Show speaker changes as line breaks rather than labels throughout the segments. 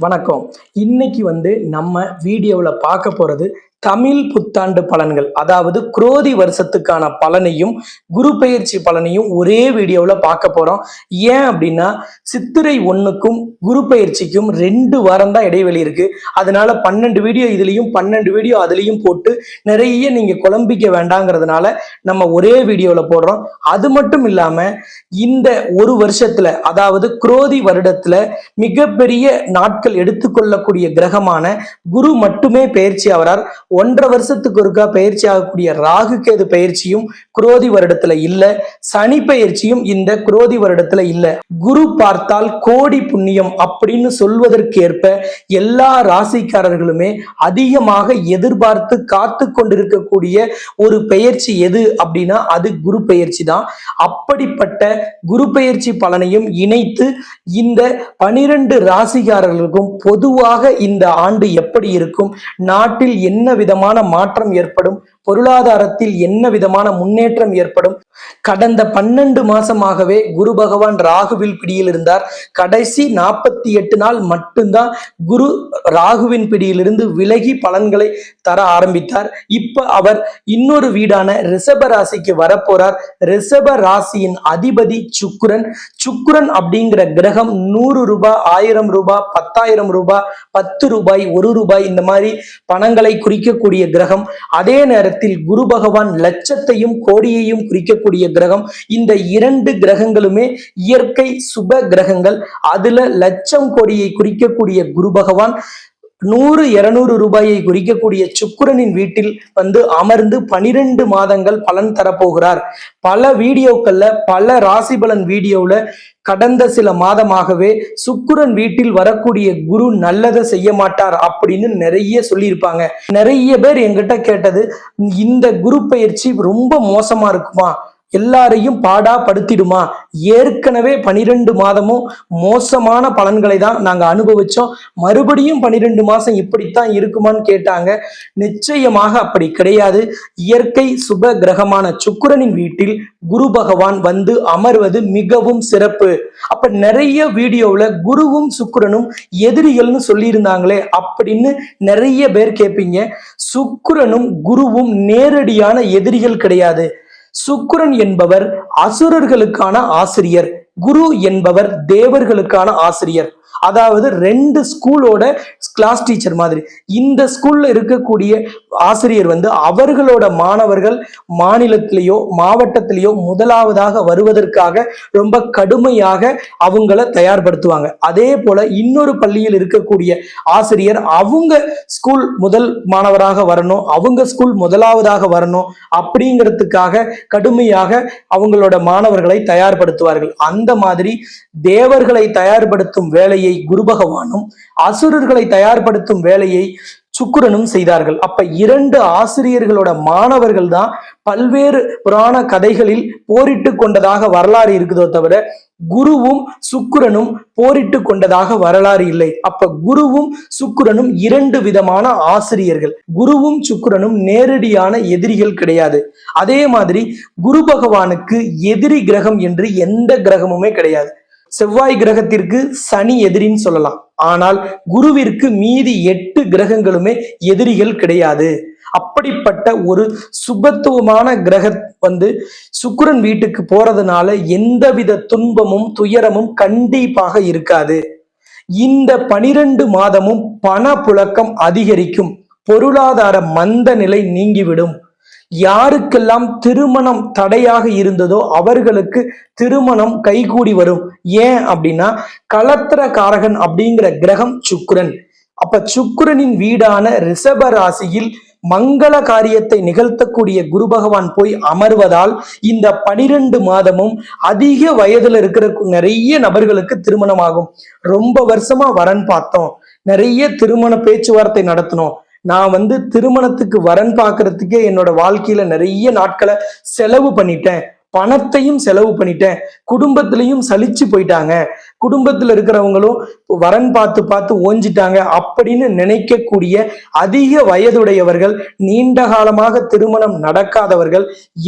வணக்கம். இன்னைக்கு வந்து நம்ம வீடியோவில் பார்க்க போகிறது தமிழ் புத்தாண்டு பலன்கள். அதாவது குரோதி வருஷத்துக்கான பலனையும் குரு பெயர்ச்சி பலனையும் ஒரே வீடியோவில் பார்க்க போகிறோம் ஏன் அப்படின்னா சித்திரை ஒன்றுக்கும் குரு பயிற்சிக்கும் ரெண்டு வாரம் தான் இடைவெளி இருக்கு. அதனால பன்னெண்டு வீடியோ இதுலேயும் பன்னெண்டு வீடியோ அதுலேயும் போட்டு நிறைய நீங்கள் குழம்பிக்க வேண்டாங்கிறதுனால நம்ம ஒரே வீடியோவில் போடுறோம். அது மட்டும் இல்லாமல் இந்த ஒரு வருஷத்துல அதாவது குரோதி வருடத்துல மிகப்பெரிய நாட்கள் எடுத்துக்கொள்ளக்கூடிய கிரகமான குரு மட்டுமே பயிற்சி ஆகிறார் ஒன்றரை வருஷத்துக்கு ஒருக்கா பயிற்சி ஆகக்கூடிய ராகு கேது பயிற்சியும் குரோதி வருடத்துல இல்ல சனி பயிற்சியும் இந்த குரோதி வருடத்துல இல்ல. குரு பார்த்தால் கோடி புண்ணியம் அப்படின்னு சொல்வதற்கேற்ப எல்லா ராசிக்காரர்களுமே அதிகமாக எதிர்பார்த்து காத்து கொண்டிருக்கக்கூடிய ஒரு பெயர்ச்சி எது அப்படின்னா அது குரு பெயர்ச்சி தான். அப்படிப்பட்ட குரு பெயர்ச்சி பலனையும் இணைத்து இந்த பனிரெண்டு ராசிக்காரர்களுக்கும் பொதுவாக இந்த ஆண்டு எப்படி இருக்கும் நாட்டில் என்ன விதமான மாற்றம் ஏற்படும். பொருளாதாரத்தில் என்ன விதமான முன்னேற்றம் ஏற்படும்? கடந்த பன்னெண்டு மாசமாகவே குரு பகவான் ராகுவில் பிடியில் இருந்தார். கடைசி நாற்பத்தி எட்டு நாள் மட்டும்தான் குரு ராகுவின் பிடியிலிருந்து விலகி பலன்களை தர ஆரம்பித்தார். இப்ப அவர் இன்னொரு வீடான ரிஷப ராசிக்கு வரப்போறார். ரிஷப ராசியின் அதிபதி சுக்குரன். சுக்குரன் அப்படிங்கிற கிரகம் நூறு ரூபாய் ஆயிரம் ரூபாய் பத்தாயிரம் ரூபாய் பத்து ரூபாய் ஒரு ரூபாய் இந்த மாதிரி பணங்களை குறிக்கக்கூடிய கிரகம். அதே நேரத்தில் குரு பகவான் லட்சத்தையும் கோடியையும் குறிக்கக்கூடிய கிரகம் இந்த இரண்டு கிரகங்களுமே இயற்கை சுப கிரகங்கள். அதுல லட்சம் கோடியை குறிக்கக்கூடிய குரு பகவான் நூறு இருநூறு ரூபாயை குறிக்கக்கூடிய சுக்குரனின் வீட்டில் வந்து அமர்ந்து பனிரெண்டு மாதங்கள் பலன் தரப்போகிறார். பல வீடியோக்கள்ல பல ராசி பலன் வீடியோவில் கடந்த சில மாதமாகவே சுக்குரன் வீட்டில் வரக்கூடிய குரு நல்லதை செய்ய மாட்டார் அப்படின்னு நிறைய சொல்லியிருப்பாங்க. நிறைய பேர் எங்கிட்ட கேட்டது இந்த குரு பயிற்சி ரொம்ப மோசமா இருக்குமா? எல்லாரையும் பாடா படுத்திடுமா ஏற்கனவே பனிரெண்டு மாதமும் மோசமான பலன்களை தான் நாங்க அனுபவிச்சோம். மறுபடியும் பனிரெண்டு மாசம் இப்படித்தான் இருக்குமான்னு கேட்டாங்க. நிச்சயமாக அப்படி கிடையாது. இயற்கை சுப கிரகமான சுக்கிரனின் வீட்டில் குரு பகவான் வந்து அமர்வது மிகவும் சிறப்பு. அப்ப நிறைய வீடியோவில் குருவும் சுக்கிரனும் எதிரிகள்னு சொல்லியிருந்தாங்களே அப்படின்னு நிறைய பேர் கேட்பீங்க சுக்கிரனும் குருவும் நேரடியான எதிரிகள் கிடையாது. சுக்குரன் என்பவர் அசுரர்களுக்கான ஆசிரியர். குரு என்பவர் தேவர்களுக்கான ஆசிரியர். அதாவது ரெண்டு ஸ்கூலோட கிளாஸ் டீச்சர் மாதிரி. இந்த ஸ்கூல்ல இருக்கக்கூடிய ஆசிரியர் வந்து அவர்களோட மாணவர்கள் மாநிலத்திலேயோ மாவட்டத்திலேயோ முதலாவதாக வருவதற்காக ரொம்ப கடுமையாக அவங்கள தயார்படுத்துவாங்க. அதே போல இன்னொரு பள்ளியில் இருக்கக்கூடிய ஆசிரியர் அவங்க ஸ்கூல் முதல் மாணவராக வரணும் அவங்க ஸ்கூல் முதலாவதாக வரணும் அப்படிங்கிறதுக்காக கடுமையாக அவங்களோட மாணவர்களை தயார்படுத்துவார்கள். அந்த மாதிரி தேவர்களை தயார்படுத்தும் வேலையை குரு பகவானும் அசுரர்களை தயார்படுத்தும் வேலையை சுக்கிரனும் செய்தார்கள். அப்ப இரண்டு ஆசிரியர்களோட மாணவர்கள் தான் பல்வேறு புராண கதைகளில் போரிட்டு கொண்டதாக வரலாறு இருக்குதோ தவிர குருவும் சுக்குரனும் போரிட்டு கொண்டதாக வரலாறு இல்லை. அப்ப குருவும் சுக்கிரனும் இரண்டு விதமான ஆசிரியர்கள். குருவும் சுக்கிரனும் நேரடியான எதிரிகள் கிடையாது. அதே மாதிரி குரு பகவானுக்கு எதிரி கிரகம் என்று எந்த கிரகமுமே கிடையாது. செவ்வாய் கிரகத்திற்கு சனி எதிரின்னு சொல்லலாம். ஆனால் குருவிற்கு மீதி எட்டு கிரகங்களுமே எதிரிகள் கிடையாது. அப்படிப்பட்ட ஒரு சுபத்துவமான கிரக வந்து சுக்கிரன் வீட்டுக்கு போறதுனால எந்தவித துன்பமும் துயரமும் கண்டிப்பாக இருக்காது. இந்த பனிரெண்டு மாதமும் பண புழக்கம் அதிகரிக்கும். பொருளாதார மந்த நிலை நீங்கிவிடும். யாருக்கெல்லாம் திருமணம் தடையாக இருந்ததோ அவர்களுக்கு திருமணம் கைகூடி வரும். ஏன் அப்படின்னா கலத்திர காரகன் அப்படிங்கிற கிரகம் சுக்ரன் அப்ப சுக்ரனின் வீடான ரிஷப ராசியில் மங்கள காரியத்தை நிகழ்த்தக்கூடிய குரு பகவான் போய் அமர்வதால் இந்த பனிரெண்டு மாதமும் அதிக வயதுல இருக்கிற நிறைய நபர்களுக்கு திருமணமாகும். ரொம்ப வருஷமா வரன் பார்த்தோம். நிறைய திருமண பேச்சுவார்த்தை நடத்தினோம். நான் வந்து திருமணத்துக்கு வரன் பார்க்கறதுக்கே என்னோட வாழ்க்கையில நிறைய நாட்களை செலவு பண்ணிட்டேன். பணத்தையும் செலவு பண்ணிட்டேன். குடும்பத்திலையும் சலிச்சு போயிட்டாங்க. குடும்பத்துல இருக்கிறவங்களும் வரன் பார்த்து பார்த்து ஓஞ்சிட்டாங்க அப்படின்னு நினைக்கக்கூடிய அதிக வயதுடையவர்கள் நீண்ட காலமாக திருமணம் நடக்காதவர்கள்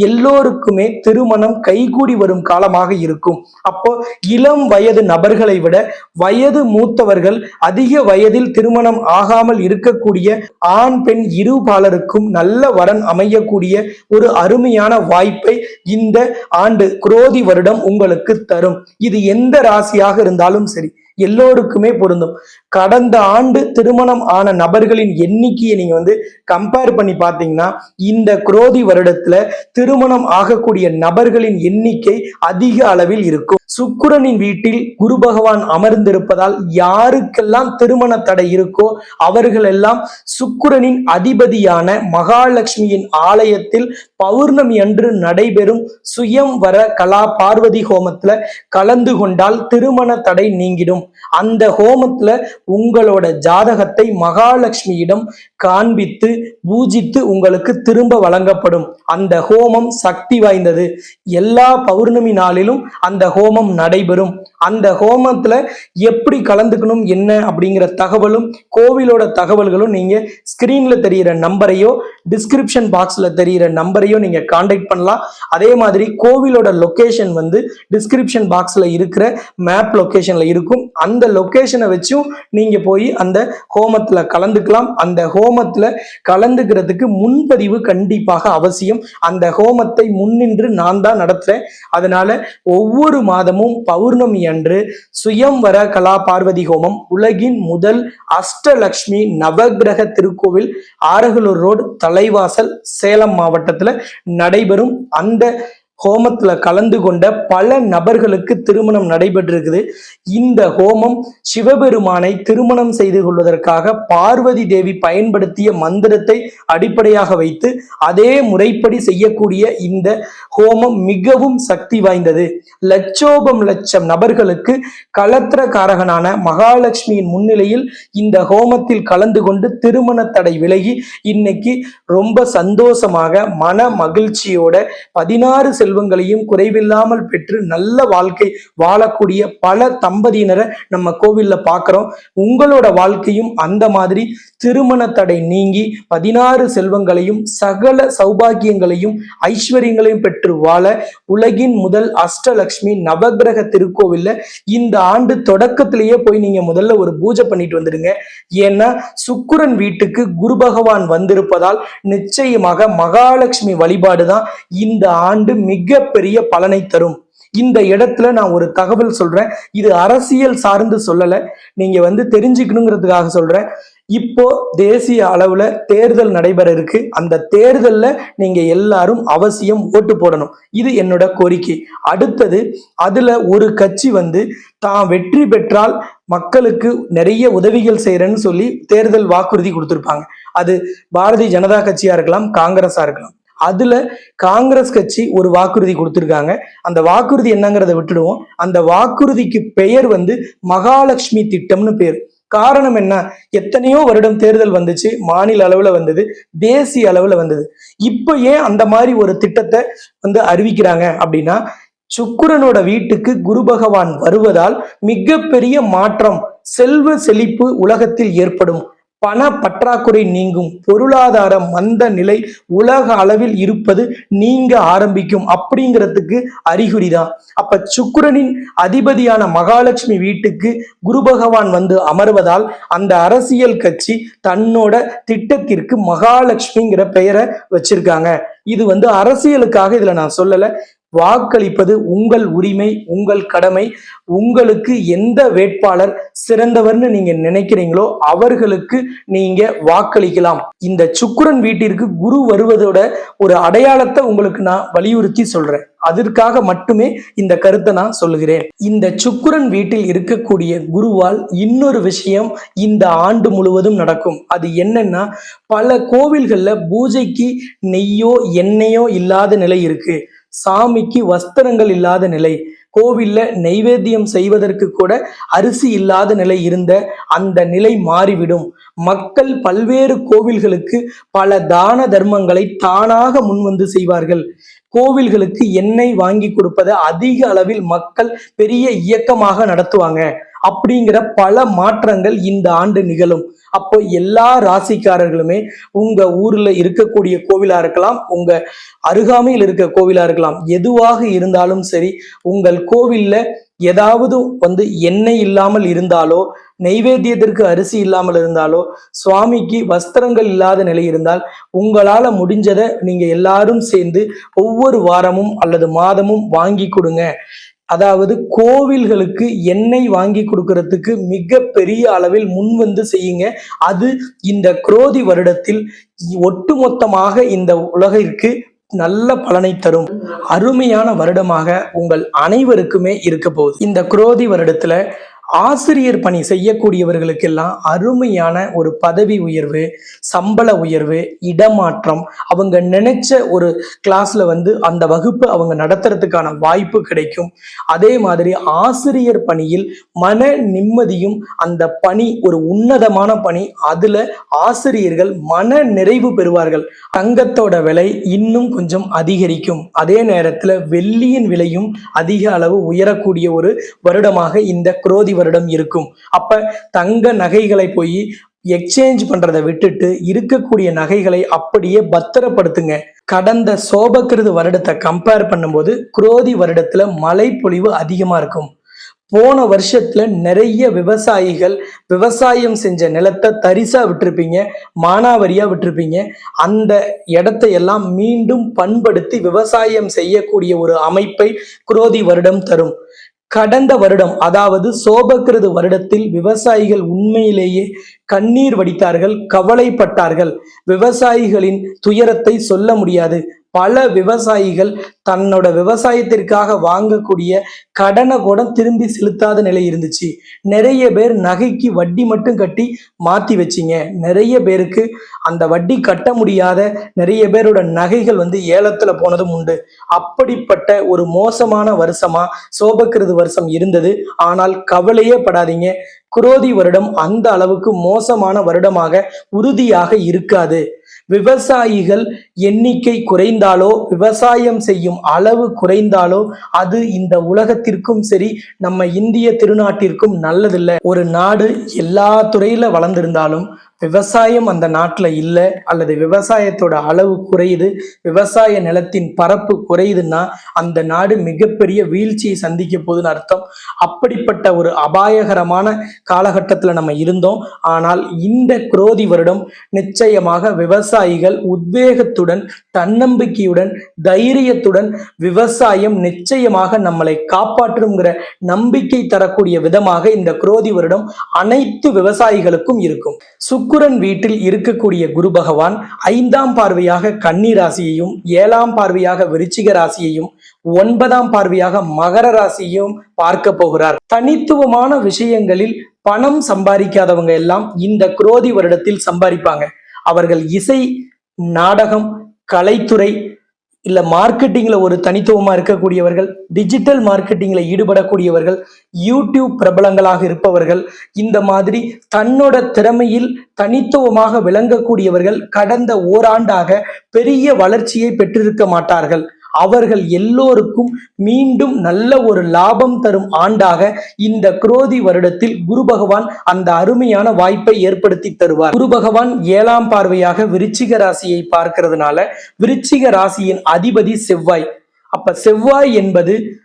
எல்லோருக்குமே திருமணம் கைகூடி வரும் காலமாக இருக்கும். அப்போ இளம் வயது நபர்களை விட வயது மூத்தவர்கள் அதிக வயதில் திருமணம் ஆகாமல் இருக்கக்கூடிய ஆண் பெண் இருபாலருக்கும் நல்ல வரன் அமையக்கூடிய ஒரு அருமையான வாய்ப்பை இந்த ஆண்டு குரோதி வருடம் உங்களுக்கு தரும். இது எந்த ராசியாக இருந்தாலும் சரி. எல்லோருக்குமே பொருந்தும். கடந்த ஆண்டு திருமணம் ஆன நபர்களின் எண்ணிக்கையை நீங்க வந்து கம்பேர் பண்ணி பார்த்தீங்கன்னா இந்த குரோதி வருடத்துல திருமணம் ஆகக்கூடிய நபர்களின் எண்ணிக்கை அதிக அளவில் இருக்கும். சுக்குரனின் வீட்டில் குரு பகவான் அமர்ந்திருப்பதால் யாருக்கெல்லாம் திருமண தடை இருக்கோ அவர்களெல்லாம் சுக்குரனின் அதிபதியான மகாலட்சுமியின் ஆலயத்தில் பௌர்ணமி அன்று நடைபெறும் சுயம் வர கலா பார்வதி ஹோமத்துல கலந்து கொண்டால் திருமண தடை நீங்கிடும். அந்த ஹோமத்துல உங்களோட ஜாதகத்தை மகாலட்சுமியிடம் காண்பித்து பூஜித்து உங்களுக்கு திரும்ப வழங்கப்படும். அந்த ஹோமம் சக்தி வாய்ந்தது. எல்லா பௌர்ணமி நாளிலும் அந்த ஹோமம் நடைபெறும். அந்த ஹோமத்துல எப்படி கலந்துக்கணும் என்ன அப்படிங்கிற தகவலும் கோவிலோட தகவல்களும் நீங்க ஸ்கிரீன்ல தெரியிற நம்பரையோ டிஸ்கிரிப்ஷன் பாக்ஸ்ல தெரியிற நம்பரையோ நீங்க கான்டாக்ட் பண்ணலாம். அதே மாதிரி கோவிலோட லொகேஷன் வந்து டிஸ்கிரிப்ஷன் பாக்ஸ்ல இருக்கிற மேப் லொக்கேஷன்ல இருக்கும். அந்த லொகேஷனை வச்சும் நீங்க போய் அந்த ஹோமத்துல கலந்துக்கலாம். அந்த ஹோமத்துல கலந்துக்கிறதுக்கு முன்பதிவு கண்டிப்பாக அவசியம். அந்த ஹோமத்தை முன்னின்று நான் தான் நடத்துறேன். அதனால ஒவ்வொரு மாதமும் பௌர்ணமி அன்று சுயம்வர கலா பார்வதி ஹோமம் உலகின் முதல் அஷ்டலக்ஷ்மி நவக்கிரக திருக்கோவில் ஆரகலூர் ரோடு தலைவாசல் சேலம் மாவட்டத்துல நடைபெறும். அந்த ஹோமத்துல கலந்து கொண்ட பல நபர்களுக்கு திருமணம் நடைபெற்றிருக்குது. இந்த ஹோமம் சிவபெருமானை திருமணம் செய்து கொள்வதற்காக பார்வதி தேவி பயன்படுத்திய மந்திரத்தை அடிப்படையாக வைத்து அதே முறைப்படி செய்யக்கூடிய இந்த ஹோமம் மிகவும் சக்தி வாய்ந்தது. லட்சோபம் லட்சம் நபர்களுக்கு கலத்திரக்காரகனான மகாலட்சுமியின் முன்னிலையில் இந்த ஹோமத்தில் கலந்து கொண்டு திருமண தடை விலகி இன்னைக்கு ரொம்ப சந்தோஷமாக மன மகிழ்ச்சியோட பதினாறு செல்வங்களையும் குறைவில்லாமல் பெற்று நல்ல வாழ்க்கை வாழக்கூடிய பல தம்பதியினரை நம்ம கோவில்ல பார்க்குறோம் உங்களோட வாழ்க்கையும் அந்த மாதிரி திருமண தடை நீங்கி பதினாறு செல்வங்களையும் சகல சௌபாகியங்களையும் ஐஸ்வர்யங்களையும் பெற்று வாழ உலகின் முதல் அஷ்டலக்ஷ்மி நவக்கிரக திருக்கோவில்ல இந்த ஆண்டு தொடக்கத்திலேயே போய் நீங்க முதல்ல ஒரு பூஜை பண்ணிட்டு வந்துடுங்க ஏன்னா சுக்குரன் வீட்டுக்கு குரு பகவான் வந்திருப்பதால் நிச்சயமாக மகாலட்சுமி வழிபாடு தான் இந்த ஆண்டு மிகப்பெரிய பலனை தரும். இந்த இடத்துல நான் ஒரு தகவல் சொல்றேன். இது அரசியல் சார்ந்து சொல்லல. நீங்க வந்து தெரிஞ்சுக்கணுங்கிறதுக்காக சொல்றேன். இப்போ தேசிய அளவுல தேர்தல் நடைபெற இருக்கு. அந்த தேர்தல்ல நீங்க எல்லாரும் அவசியம் ஓட்டு போடணும். இது என்னோட கோரிக்கை. அடுத்தது அதுல ஒரு கட்சி வந்து தான் வெற்றி பெற்றால் மக்களுக்கு நிறைய உதவிகள் செய்யறேன்னு சொல்லி தேர்தல் வாக்குறுதி கொடுத்திருப்பாங்க. அது பாரதிய ஜனதா கட்சியா இருக்கலாம் காங்கிரஸா இருக்கலாம். அதுல காங்கிரஸ் கட்சி ஒரு வாக்குறுதி கொடுத்திருக்காங்க. அந்த வாக்குறுதி என்னங்கிறத விட்டுடுவோம். அந்த வாக்குறுதிக்கு பெயர் வந்து மகாலட்சுமி திட்டம்னு பேர். காரணம் என்ன? எத்தனையோ வருடம் தேர்தல் வந்துச்சு. மாநில அளவுல வந்தது. தேசிய அளவுல வந்தது. இப்போ ஏன் அந்த மாதிரி ஒரு திட்டத்தை வந்து அறிவிக்கிறாங்க அப்படின்னா சுக்குரனோட வீட்டுக்கு குரு பகவான் வருவதால் மிகப்பெரிய மாற்றம் செல்வ செழிப்பு உலகத்தில் ஏற்படும். பண பற்றாக்குறை நீங்கும் பொருளாதார மந்த நிலை உலக அளவில் இருப்பது நீங்க ஆரம்பிக்கும் அப்படிங்கிறதுக்கு அறிகுறிதான். அப்ப சுக்கிரனின் அதிபதியான மகாலட்சுமி வீட்டுக்கு குரு பகவான் வந்து அமர்வதால் அந்த அரசியல் கட்சி தன்னோட திட்டத்திற்கு மகாலட்சுமிங்கிற பெயரை வச்சிருக்காங்க. இது வந்து அரசியலுக்காக இதுல நான் சொல்லல. வாக்களிப்பது உங்கள் உரிமை உங்கள் கடமை உங்களுக்கு எந்த வேட்பாளர் சிறந்தவர்னு நீங்க நினைக்கிறீங்களோ அவர்களுக்கு நீங்க வாக்களிக்கலாம். இந்த சுக்குரன் வீட்டிற்கு குரு வருவதோட ஒரு அடையாளத்தை உங்களுக்கு நான் வலியுறுத்தி சொல்றேன். அதற்காக மட்டுமே இந்த கருத்தை நான் சொல்லுகிறேன். இந்த சுக்குரன் வீட்டில் இருக்கக்கூடிய குருவால் இன்னொரு விஷயம் இந்த ஆண்டு முழுவதும் நடக்கும். அது என்னன்னா பல கோவில்கள்ல பூஜைக்கு நெய்யோ எண்ணெயோ இல்லாத நிலை இருக்கு. சாமிக்கு வஸ்திரங்கள் இல்லாத நிலை கோவில்ல நெய்வேத்தியம் செய்வதற்கு கூட அரிசி இல்லாத நிலை இருந்த அந்த நிலை மாறிவிடும். மக்கள் பல்வேறு கோவில்களுக்கு பல தான தர்மங்களை தானாக முன்வந்து செய்வார்கள். கோவில்களுக்கு எண்ணெய் வாங்கி கொடுப்பதை அதிக அளவில் மக்கள் பெரிய இயக்கமாக நடத்துவாங்க. அப்படிங்கிற பல மாற்றங்கள் இந்த ஆண்டு நிகழும். அப்போ எல்லா ராசிக்காரர்களுமே உங்க ஊர்ல இருக்கக்கூடிய கோவிலா இருக்கலாம் உங்க அருகாமையில் இருக்க கோவிலா இருக்கலாம் எதுவாக இருந்தாலும் சரி உங்கள் கோவில்ல ஏதாவது வந்து எண்ணெய் இல்லாமல் இருந்தாலோ நெய்வேத்தியத்திற்கு அரிசி இல்லாமல் இருந்தாலோ சுவாமிக்கு வஸ்திரங்கள் இல்லாத நிலை இருந்தால் உங்களால முடிஞ்சதை நீங்க எல்லாரும் சேர்ந்து ஒவ்வொரு வாரமும் அல்லது மாதமும் வாங்கி கொடுங்க. அதாவது கோவில்களுக்கு எண்ணெய் வாங்கி கொடுக்கறதுக்கு மிக பெரிய அளவில் முன்வந்து செய்யுங்க. அது இந்த குரோதி வருடத்தில் ஒட்டுமொத்தமாக இந்த உலகிற்கு நல்ல பலனை தரும். அருமையான வருடமாக உங்கள் அனைவருக்குமே இருக்க போகுது. இந்த குரோதி வருடத்துல ஆசிரியர் பணி செய்யக்கூடியவர்களுக்கெல்லாம் அருமையான ஒரு பதவி உயர்வு சம்பள உயர்வு இடமாற்றம் அவங்க நினைச்ச ஒரு கிளாஸ்ல வந்து அந்த வகுப்பு அவங்க நடத்துறதுக்கான வாய்ப்பு கிடைக்கும். அதே மாதிரி ஆசிரியர் பணியில் மன நிம்மதியும் அந்த பணி ஒரு உன்னதமான பணி அதுல ஆசிரியர்கள் மன நிறைவு பெறுவார்கள். தங்கத்தோட விலை இன்னும் கொஞ்சம் அதிகரிக்கும். அதே நேரத்துல வெள்ளியின் விலையும் அதிக அளவு உயரக்கூடிய ஒரு வருடமாக இந்த குரோதி வருடம் இருக்கும். அப்ப தங்க நகைகளை போய் எக்ஸ்சேஞ்ச் பண்றதை விட்டுட்டு இருக்கக்கூடிய நகைகளை அப்படியே பத்திரப்படுத்துங்க. கடந்த சோபக்கிருது வருடத்தை கம்பேர் பண்ணும்போது குரோதி வருடத்துல மழை பொழிவு அதிகமா இருக்கும். போன வருஷத்துல நிறைய விவசாயிகள் விவசாயம் செஞ்ச நிலத்தை தரிசா விட்டுருப்பீங்க மானாவரியா விட்டுருப்பீங்க. அந்த இடத்தை எல்லாம் மீண்டும் பண்படுத்தி விவசாயம் செய்யக்கூடிய ஒரு அமைப்பை குரோதி வருடம் தரும். கடந்த வருடம் அதாவது சோபக்கிருது வருடத்தில் விவசாயிகள் உண்மையிலேயே கண்ணீர் வடித்தார்கள் கவலைப்பட்டார்கள். விவசாயிகளின் துயரத்தை சொல்ல முடியாது. பல விவசாயிகள் தன்னோட விவசாயத்திற்காக வாங்கக்கூடிய கடனை கூட திரும்பி செலுத்தாத நிலை இருந்துச்சு. நிறைய பேர் நகைக்கு வட்டி மட்டும் கட்டி மாத்தி வச்சிங்க. நிறைய பேருக்கு அந்த வட்டி கட்ட முடியாத நிறைய பேரோட நகைகள் வந்து ஏலத்துல போனதும் உண்டு. அப்படிப்பட்ட ஒரு மோசமான வருஷமா சோபக்கிறது வருஷம் இருந்தது. ஆனால் கவலையே படாதீங்க. குரோதி வருடம் அந்த அளவுக்கு மோசமான வருடமாக உறுதியாக இருக்காது. விவசாயிகள் எண்ணிக்கை குறைந்தாலோ விவசாயம் செய்யும் அளவு குறைந்தாலோ அது இந்த உலகத்திற்கும் சரி நம்ம இந்திய திருநாட்டிற்கும் நல்லதில்லை. ஒரு நாடு எல்லா துறையில வளர்ந்திருந்தாலும் விவசாயம் அந்த நாட்டில் இல்லை அல்லது விவசாயத்தோட அளவு குறையுது விவசாய நிலத்தின் பரப்பு குறையுதுன்னா அந்த நாடு மிகப்பெரிய வீழ்ச்சியை சந்திக்க போகுதுன்னு அர்த்தம். அப்படிப்பட்ட ஒரு அபாயகரமான காலகட்டத்தில் நம்ம இருந்தோம். ஆனால் இந்த குரோதி வருடம் நிச்சயமாக விவசாயிகள் உத்வேகத்துடன் தன்னம்பிக்கையுடன் தைரியத்துடன் விவசாயம் நிச்சயமாக நம்மளை காப்பாற்றுங்கிற நம்பிக்கை தரக்கூடிய விதமாக இந்த குரோதி வருடம் அனைத்து விவசாயிகளுக்கும் இருக்கும். சுக்குரன் வீட்டில் இருக்கக்கூடிய குரு பகவான் ஐந்தாம் பார்வையாக கன்னி ராசியையும் ஏழாம் பார்வையாக விருச்சிக ராசியையும் ஒன்பதாம் பார்வையாக மகர ராசியையும் பார்க்க போகிறார். தனித்துவமான விஷயங்களில் பணம் சம்பாதிக்காதவங்க எல்லாம் இந்த குரோதி வருடத்தில் சம்பாதிப்பாங்க. அவர்கள் இசை நாடகம் கலைத்துறை இல்ல மார்க்கெட்டிங்ல ஒரு தனித்துவமா இருக்கக்கூடியவர்கள் டிஜிட்டல் மார்க்கெட்டிங்ல ஈடுபடக்கூடியவர்கள் யூடியூப் பிரபலங்களாக இருப்பவர்கள் இந்த மாதிரி தன்னோட திறமையில் தனித்துவமாக விளங்கக்கூடியவர்கள் கடந்த ஓராண்டாக பெரிய வளர்ச்சியை பெற்றிருக்க மாட்டார்கள். அவர்கள் எல்லோருக்கும் மீண்டும் நல்ல ஒரு லாபம் தரும் ஆண்டாக இந்த குரோதி வருடத்தில் குரு பகவான் அந்த அருமையான வாய்ப்பை ஏற்படுத்தி தருவார். குரு பகவான் ஏழாம் பார்வையாக விருச்சிக ராசியை பார்க்கிறதுனால விருச்சிக ராசியின் அதிபதி செவ்வாய். அப்ப செவ்வாய் என்பது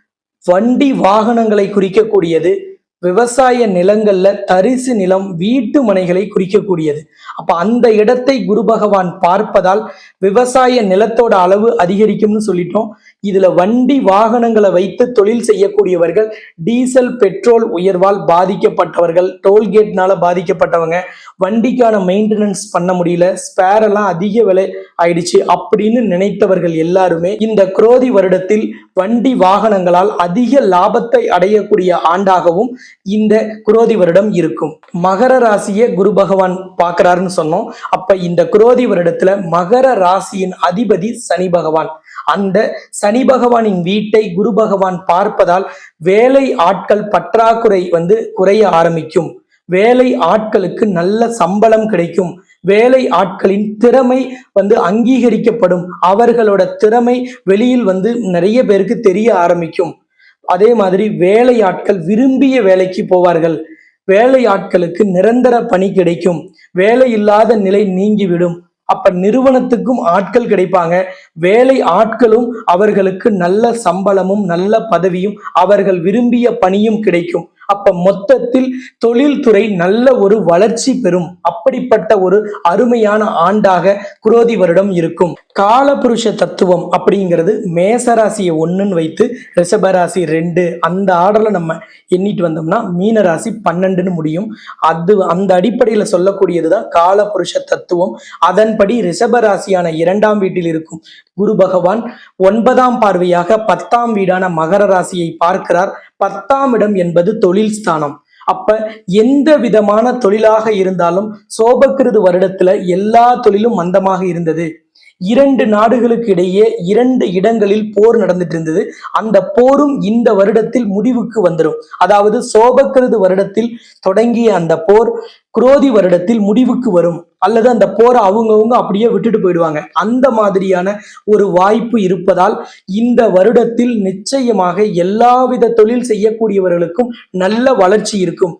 வண்டி வாகனங்களை குறிக்கக்கூடியது. விவசாய நிலங்கள்ல தரிசு நிலம் வீட்டு மனைகளை குறிக்கக்கூடியது. அப்ப அந்த இடத்தை குரு பகவான் பார்ப்பதால் விவசாய நிலத்தோட அளவு அதிகரிக்கும்னு சொல்லிட்டோம். இதுல வண்டி வாகனங்களை வைத்து தொழில் செய்யக்கூடியவர்கள் டீசல் பெட்ரோல் உயர்வால் பாதிக்கப்பட்டவர்கள் டோல்கேட்னால பாதிக்கப்பட்டவங்க வண்டிக்கான மெயின்டெனன்ஸ் பண்ண முடியல ஸ்பேர் எல்லாம் அதிக விலை ஆயிடுச்சு அப்படின்னு நினைத்தவர்கள் எல்லாருமே இந்த குரோதி வருடத்தில் வண்டி வாகனங்களால் அதிக லாபத்தை அடையக்கூடிய ஆண்டாகவும் இந்த குரோதி வருடம் இருக்கும். மகர ராசியை குரு பகவான் பார்க்கறாருன்னு சொன்னோம். அப்ப இந்த குரோதி வருடத்துல மகர ராசியின் அதிபதி சனி பகவான். அந்த சனி பகவானின் வீட்டை குரு பகவான் பார்ப்பதால் வேலை ஆட்கள் பற்றாக்குறை வந்து குறைய ஆரம்பிக்கும். வேலை ஆட்களுக்கு நல்ல சம்பளம் கிடைக்கும். வேலை ஆட்களின் திறமை வந்து அங்கீகரிக்கப்படும். அவர்களோட திறமை வெளியில் வந்து நிறைய பேருக்கு தெரிய ஆரம்பிக்கும். அதே மாதிரி வேலை ஆட்கள் விரும்பிய வேலைக்கு போவார்கள். வேலை ஆட்களுக்கு நிரந்தர பணி கிடைக்கும். வேலை இல்லாத நிலை நீங்கிவிடும். அப்ப நிறுவனத்துக்கும் ஆட்கள் கிடைப்பாங்க. வேலை ஆட்களும் அவர்களுக்கு நல்ல சம்பளமும் நல்ல பதவியும் அவர்கள் விரும்பிய பணியும் கிடைக்கும். அப்ப மொத்தத்தில் தொழில்துறை நல்ல ஒரு வளர்ச்சி பெறும். அப்படிப்பட்ட ஒரு அருமையான ஆண்டாக குரோதி வருடம் இருக்கும். காலபுருஷ தத்துவம் அப்படிங்கிறது மேசராசியை ஒண்ணுன்னு வைத்து ரிஷபராசி ரெண்டு. அந்த ஆர்டரில் நம்ம எண்ணிட்டு வந்தோம்னா மீனராசி பன்னெண்டுன்னு முடியும். அது அந்த அடிப்படையில சொல்லக்கூடியதுதான் காலபுருஷ தத்துவம். அதன்படி ரிஷபராசியான இரண்டாம் வீட்டில் இருக்கும் குரு பகவான் ஒன்பதாம் பார்வையாக பத்தாம் வீடான மகர ராசியை பார்க்கிறார். பத்தாம் இடம் என்பது தொழில் ஸ்தானம். அப்ப எந்த விதமான தொழிலாக இருந்தாலும் சோபக்கிருது வருடத்துல எல்லா தொழிலும் மந்தமாக இருந்தது. இரண்டு நாடுகளுக்கு இடையே இரண்டு இடங்களில் போர் நடந்துட்டு இருந்தது அந்த போரும் இந்த வருடத்தில் முடிவுக்கு வந்துடும் அதாவது சோபக்கிருது வருடத்தில் தொடங்கிய அந்த போர் குரோதி வருடத்தில் முடிவுக்கு வரும். அல்லது அந்த போரை அவங்கவுங்க அப்படியே விட்டுட்டு போயிடுவாங்க. அந்த மாதிரியான ஒரு வாய்ப்பு இருப்பதால் இந்த வருடத்தில் நிச்சயமாக எல்லாவித தொழில் செய்யக்கூடியவர்களுக்கும் நல்ல வளர்ச்சி இருக்கும்.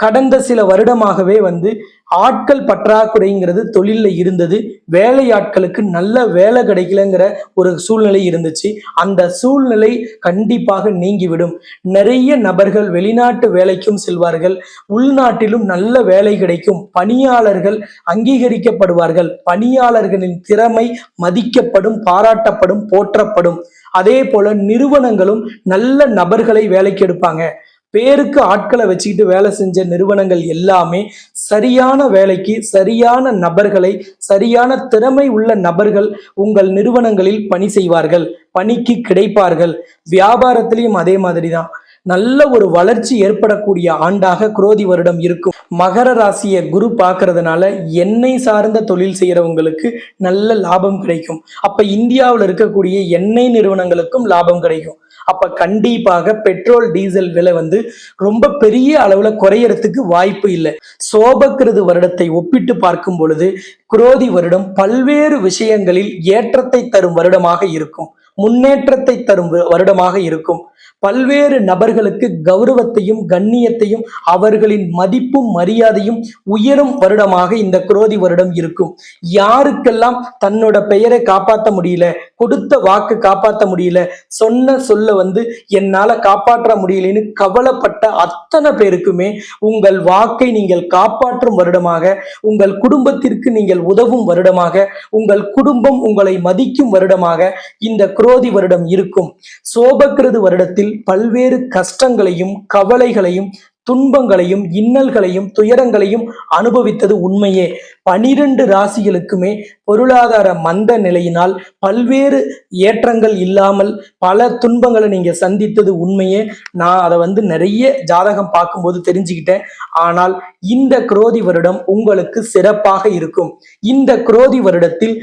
கடந்த சில வருடமாகவே வந்து ஆட்கள் பற்றாக்குறைங்கிறது தொழிலில் இருந்தது. வேலை ஆட்களுக்கு நல்ல வேலை கிடைக்கலங்கிற ஒரு சூழ்நிலை இருந்துச்சு. அந்த சூழ்நிலை கண்டிப்பாக நீங்கிவிடும். நிறைய நபர்கள் வெளிநாட்டு வேலைக்கும் செல்வார்கள். உள்நாட்டிலும் நல்ல வேலை கிடைக்கும். பணியாளர்கள் அங்கீகரிக்கப்படுவார்கள். பணியாளர்களின் திறமை மதிக்கப்படும் பாராட்டப்படும் போற்றப்படும். அதே போல நிறுவனங்களும் நல்ல நபர்களை வேலைக்கு எடுப்பாங்க. பேருக்கு ஆட்களை வச்சுக்கிட்டு வேலை செஞ்ச நிறுவனங்கள் எல்லாமே சரியான வேலைக்கு சரியான நபர்களை சரியான திறமை உள்ள நபர்கள் உங்கள் நிறுவனங்களில் பணி செய்வார்கள் பணிக்கு கிடைப்பார்கள். வியாபாரத்திலையும் அதே மாதிரி தான் நல்ல ஒரு வளர்ச்சி ஏற்படக்கூடிய ஆண்டாக குரோதி வருடம் இருக்கும். மகர ராசியை குரு பார்க்கறதுனால எண்ணெய் சார்ந்த தொழில் செய்யறவங்களுக்கு நல்ல லாபம் கிடைக்கும். அப்ப இந்தியாவில் இருக்கக்கூடிய எண்ணெய் நிறுவனங்களுக்கும் லாபம் கிடைக்கும். அப்ப கண்டிப்பாக பெட்ரோல் டீசல் விலை வந்து ரொம்ப பெரிய அளவுல குறையறதுக்கு வாய்ப்பு இல்லை. சோபக்கிறது வருடத்தை ஒப்பிட்டு பார்க்கும் பொழுது குரோதி வருடம் பல்வேறு விஷயங்களில் ஏற்றத்தை தரும் வருடமாக இருக்கும். முன்னேற்றத்தை தரும் வருடமாக இருக்கும். பல்வேறு நபர்களுக்கு கௌரவத்தையும் கண்ணியத்தையும் அவர்களின் மதிப்பும் மரியாதையும் உயரும் வருடமாக இந்த குரோதி வருடம் இருக்கும். யாருக்கெல்லாம் தன்னோட பெயரை காப்பாற்ற முடியல கொடுத்த வாக்கு காப்பாற்ற முடியல சொன்ன சொல்ல வந்து என்னால காப்பாற்ற முடியலன்னு கவலைப்பட்ட அத்தனை பேருக்குமே உங்கள் வாக்கை நீங்கள் காப்பாற்றும் வருடமாக உங்கள் குடும்பத்திற்கு நீங்கள் உதவும் வருடமாக உங்கள் குடும்பம் உங்களை மதிக்கும் வருடமாக இந்த குரோதி வருடம் இருக்கும். சோபக்கிருது வருடத்தில் பல்வேறு கஷ்டங்களையும் கவலைகளையும் துன்பங்களையும் இன்னல்களையும் துயரங்களையும் அனுபவித்தது உண்மையே. பனிரெண்டு ராசிகளுக்குமே பொருளாதார மந்த நிலையினால் பல்வேறு ஏற்றங்கள் இல்லாமல் பல துன்பங்களை நீங்க சந்தித்தது உண்மையே. நான் அதை வந்து நிறைய ஜாதகம் பார்க்கும்போது தெரிஞ்சுக்கிட்டேன். ஆனால் இந்த குரோதி வருடம் உங்களுக்கு சிறப்பாக இருக்கும். இந்த குரோதி வருடத்தில்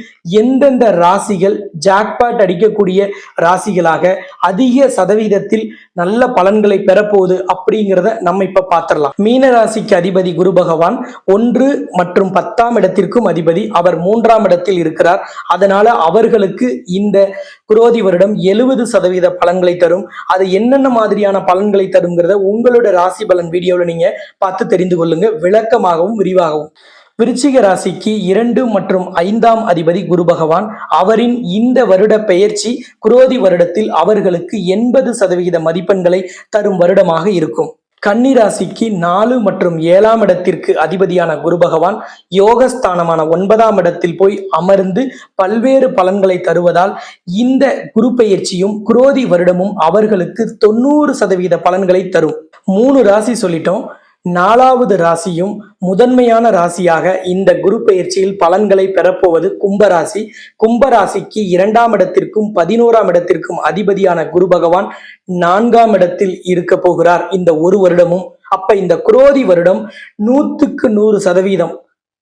எந்தெந்த ராசிகள் ஜாக்பாட் அடிக்கக்கூடிய ராசிகளாக அதிக சதவீதத்தில் நல்ல பலன்களை பெறப்போகுது அப்படிங்கிறத நம்ம இப்ப பார்த்திடலாம் மீன ராசிக்கு அதிபதி குரு பகவான் ஒன்று மற்றும் பத்தாம் இடத்திற்கும் அதிபதி. அவர் மூன்றாம் இடத்தில் இருக்கிறார். அதனால அவர்களுக்கு இந்த குரோதி வருடம் எழுபது சதவீத பலன்களை தரும். அது என்னென்ன மாதிரியான பலன்களை தருங்கிறத உங்களோட ராசி பலன் வீடியோவில் நீங்க பார்த்து தெரிந்து கொள்ளுங்க. விளக்கமாகவும் விரிவாகவும். விருச்சிக ராசிக்கு இரண்டு மற்றும் ஐந்தாம் அதிபதி குரு பகவான். அவரின் இந்த வருட பெயர்ச்சி குரோதி வருடத்தில் அவர்களுக்கு எண்பது சதவிகித மதிப்பெண்களை தரும் வருடமாக இருக்கும். கன்னி ராசிக்கு நாலு மற்றும் ஏழாம் இடத்திற்கு அதிபதியான குரு பகவான் யோகஸ்தானமான ஒன்பதாம் இடத்தில் போய் அமர்ந்து பல்வேறு பலன்களை தருவதால் இந்த குரு பெயர்ச்சியும் குரோதி வருடமும் அவர்களுக்கு தொண்ணூறு சதவீத பலன்களை தரும். மூணு ராசி சொல்லிட்டோம். நாலாவது ராசியும் முதன்மையான ராசியாக இந்த குரு பயிற்சியில் பலன்களை பெறப்போவது கும்பராசி. கும்பராசிக்கு இரண்டாம் இடத்திற்கும் பதினோராம் இடத்திற்கும் அதிபதியான குரு பகவான் நான்காம் இடத்தில் இருக்க போகிறார். இந்த ஒரு வருடமும் அப்ப இந்த குரோதி வருடம் நூத்துக்கு நூறு சதவீதம்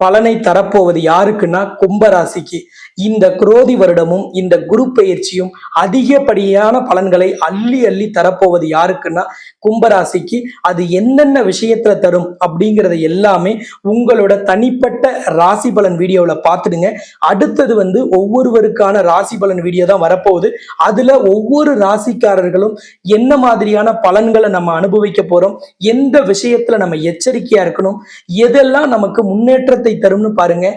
பலனை தரப்போவது யாருக்குன்னா கும்பராசிக்கு. இந்த குரோதி வருடமும் இந்த குரு பயிற்சியும் அதிகப்படியான பலன்களை அள்ளி அள்ளி தரப்போவது யாருக்குன்னா கும்பராசிக்கு. அது என்னென்ன விஷயத்துல தரும் அப்படிங்கிறத எல்லாமே உங்களோட தனிப்பட்ட ராசி பலன் வீடியோவில் பார்த்துடுங்க. அடுத்தது வந்து ஒவ்வொருவருக்கான ராசி பலன் வீடியோ தான் வரப்போகுது. அதுல ஒவ்வொரு ராசிக்காரர்களும் என்ன மாதிரியான பலன்களை நம்ம அனுபவிக்க போறோம்? எந்த விஷயத்துல நம்ம எச்சரிக்கையா இருக்கணும்? எதெல்லாம் நமக்கு முன்னேற்றத்தை தரும்னு பாருங்க.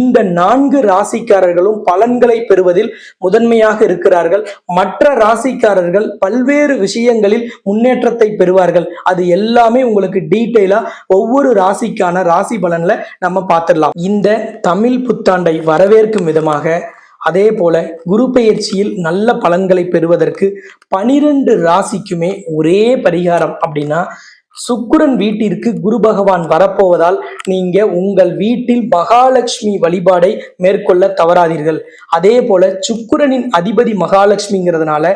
இந்த நான்கு ராசிக்காரர்களும் பலன்களை பெறுவதில் முதன்மையாக இருக்கிறார்கள். மற்ற ராசிக்காரர்கள் பல்வேறு விஷயங்களில் முன்னேற்றத்தை பெறுவார்கள். அது எல்லாமே உங்களுக்கு டீட்டெயிலா ஒவ்வொரு ராசிக்கான ராசி பலன்ல நம்ம பார்த்துடலாம். இந்த தமிழ் புத்தாண்டை வரவேற்கும் விதமாக அதே போல குரு பெயர்ச்சியில் நல்ல பலன்களை பெறுவதற்கு பனிரெண்டு ராசிக்குமே ஒரே பரிகாரம் அப்படின்னா சுக்குரன் வீட்டிற்கு குரு பகவான் வரப்போவதால் நீங்க உங்கள் வீட்டில் மகாலட்சுமி வழிபாடை மேற்கொள்ள தவறாதீர்கள். அதே போல சுக்குரனின் அதிபதி மகாலட்சுமிங்கிறதுனால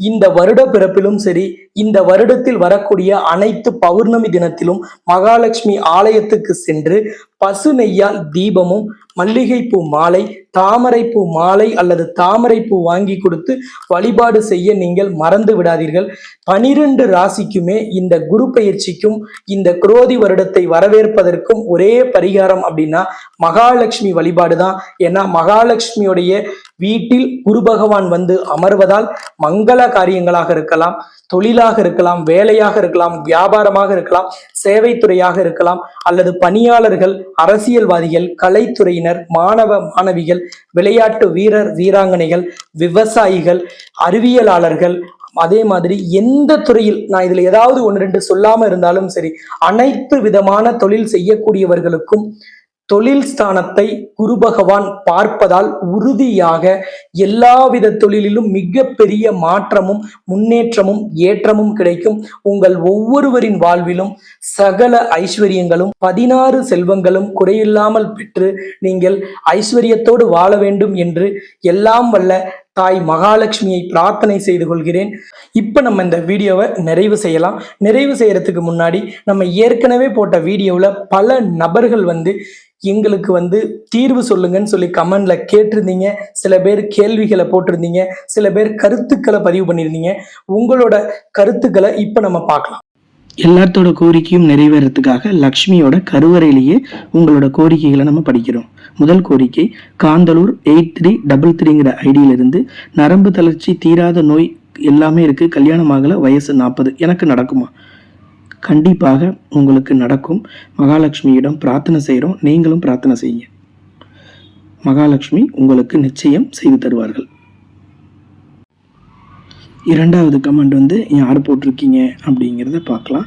இந்த வருட பிறப்பிலும் சரி இந்த வருடத்தில் வரக்கூடிய அனைத்து பௌர்ணமி தினத்திலும் மகாலட்சுமி ஆலயத்துக்கு சென்று பசு நெய்யால் தீபமும் மல்லிகைப்பூ மாலை தாமரைப்பூ மாலை அல்லது தாமரைப்பூ வாங்கி கொடுத்து வழிபாடு செய்ய நீங்கள் மறந்து விடாதீர்கள். பனிரெண்டு ராசிக்குமே இந்த குரு பயிற்சிக்கும் இந்த குரோதி வருடத்தை வரவேற்பதற்கும் ஒரே பரிகாரம் அப்படின்னா மகாலட்சுமி வழிபாடு தான். ஏன்னா மகாலட்சுமியுடைய வீட்டில் குரு பகவான் வந்து அமர்வதால் மங்கள காரியங்களாக இருக்கலாம் தொழிலாக இருக்கலாம் வேலையாக இருக்கலாம் வியாபாரமாக இருக்கலாம் சேவைத்துறையாக இருக்கலாம் அல்லது பணியாளர்கள் அரசியல்வாதிகள் கலைத்துறையினர் மாணவ மாணவிகள் விளையாட்டு வீரர் வீராங்கனைகள் விவசாயிகள் அறிவியலாளர்கள் அதே மாதிரி எந்த துறையில் நான் இதுல ஏதாவது ஒன்று ரெண்டு சொல்லாம இருந்தாலும் சரி அனைத்து விதமான தொழில் செய்யக்கூடியவர்களுக்கும் தொழில் ஸ்தானத்தை குரு பகவான் பார்ப்பதால் உறுதியாக எல்லாவித தொழிலிலும் மிகப்பெரிய மாற்றமும் முன்னேற்றமும் ஏற்றமும் கிடைக்கும். உங்கள் ஒவ்வொருவரின் வாழ்விலும் சகல ஐஸ்வர்யங்களும் பதினாறு செல்வங்களும் குறையில்லாமல் பெற்று நீங்கள் ஐஸ்வர்யத்தோடு வாழ வேண்டும் என்று எல்லாம் வல்ல தாய் மகாலட்சுமியை பிரார்த்தனை செய்து கொள்கிறேன். இப்போ நம்ம இந்த வீடியோவை நிறைவு செய்யலாம். நிறைவு செய்கிறதுக்கு முன்னாடி நம்ம ஏற்கனவே போட்ட வீடியோவில் பல நபர்கள் வந்து எங்களுக்கு வந்து தீர்வு சொல்லுங்கன்னு சொல்லி கமெண்ட்ல கேட்டிருந்தீங்க. சில பேர் கேள்விகளை போட்டிருந்தீங்க. சில பேர் கருத்துக்களை பதிவு பண்ணியிருந்தீங்க. உங்களோட கருத்துக்களை இப்போ நம்ம பார்க்கலாம்.
எல்லாத்தோட கோரிக்கையும் நிறைவேறதுக்காக லக்ஷ்மியோட கருவறையிலேயே உங்களோட கோரிக்கைகளை நம்ம படிக்கிறோம். முதல் கோரிக்கை காந்தலூர் எயிட் த்ரீ டபுள் த்ரீங்கிற ஐடியிலிருந்து நரம்பு தளர்ச்சி தீராத நோய் எல்லாமே இருக்குது கல்யாணம் ஆகல வயசு நாற்பது எனக்கு நடக்குமா? கண்டிப்பாக உங்களுக்கு நடக்கும். மகாலட்சுமியிடம் பிரார்த்தனை செய்கிறோம் நீங்களும் பிரார்த்தனை செய்யுங்க. மகாலட்சுமி உங்களுக்கு நிச்சயம் செய்து தருவார்கள். இரண்டாவது கமெண்ட் வந்து யார் போட்டிருக்கீங்க? அப்படிங்கிறத பார்க்கலாம்.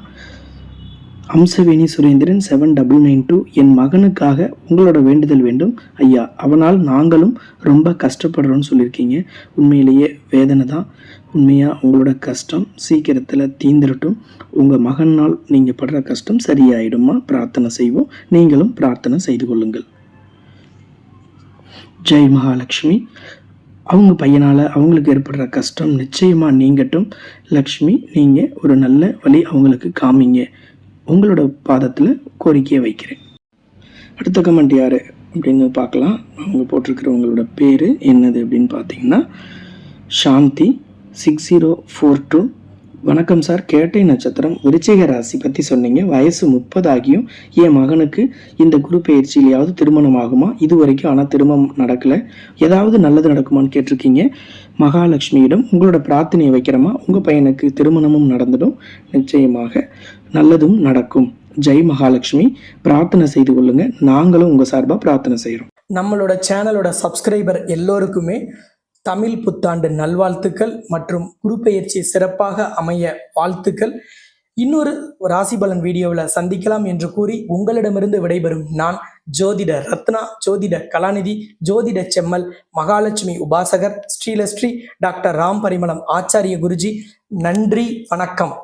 Amsaveni Surendran seven double nine two என் மகனுக்காக உங்களோட வேண்டுதல் வேண்டும். ஐயா அவனால் நாங்களும் ரொம்ப கஷ்டப்படுறோன்னு சொல்லியிருக்கீங்க. உண்மையிலேயே வேதனை தான். உண்மையாக உங்களோட கஷ்டம் சீக்கிரத்தில் தீந்துடட்டும் உங்கள் மகனால் நீங்கள் படுற கஷ்டம் சரியாயிடுமா பிரார்த்தனை செய்வோம். நீங்களும் பிரார்த்தனை செய்து கொள்ளுங்கள். ஜெய் மகாலட்சுமி. அவங்க பையனால் அவங்களுக்கு ஏற்படுற கஷ்டம் நிச்சயமாக நீங்கட்டும். லக்ஷ்மி நீங்கள் ஒரு நல்ல வழி அவங்களுக்கு காமிங்க. உங்களோட பாதத்தில் கோரிக்கையை வைக்கிறேன். அடுத்த கமெண்ட் யார் அப்படின்னு பார்க்கலாம். அவங்க போட்டிருக்கிறவங்களோட பேர் என்னது அப்படின்னு பார்த்தீங்கன்னா Shanthi six zero four two வணக்கம் சார். கேட்டை நட்சத்திரம் விருச்சிக ராசி பற்றி சொன்னீங்க. வயசு முப்பது ஆகியும் என் மகனுக்கு இந்த குரு பயிற்சியிலையாவது திருமணம் ஆகுமா? இது வரைக்கும் ஆனால் திருமணம் நடக்கலை. ஏதாவது நல்லது நடக்குமான்னு கேட்டிருக்கீங்க. மகாலட்சுமியிடம் உங்களோட பிரார்த்தனையை வைக்கிறோமா உங்கள் பையனுக்கு திருமணமும் நடந்துடும். நிச்சயமாக நல்லதும் நடக்கும். ஜெய் மகாலட்சுமி. பிரார்த்தனை செய்து கொள்ளுங்கள் நாங்களும் உங்கள் சார்பாக பிரார்த்தனை செய்கிறோம்
நம்மளோட சேனலோட சப்ஸ்கிரைபர் எல்லோருக்குமே தமிழ் புத்தாண்டு நல்வாழ்த்துக்கள் மற்றும் குரு பெயர்ச்சி சிறப்பாக அமைய வாழ்த்துக்கள். இன்னொரு ராசிபலன் வீடியோவில் சந்திக்கலாம் என்று கூறி உங்களிடமிருந்து விடைபெறும் நான் ஜோதிட ரத்னா ஜோதிட கலாநிதி ஜோதிட செம்மல் மகாலட்சுமி உபாசகர் ஸ்ரீலஸ்ரீ டாக்டர் ராம் பரிமளம் ஆச்சாரிய குருஜி. நன்றி வணக்கம்.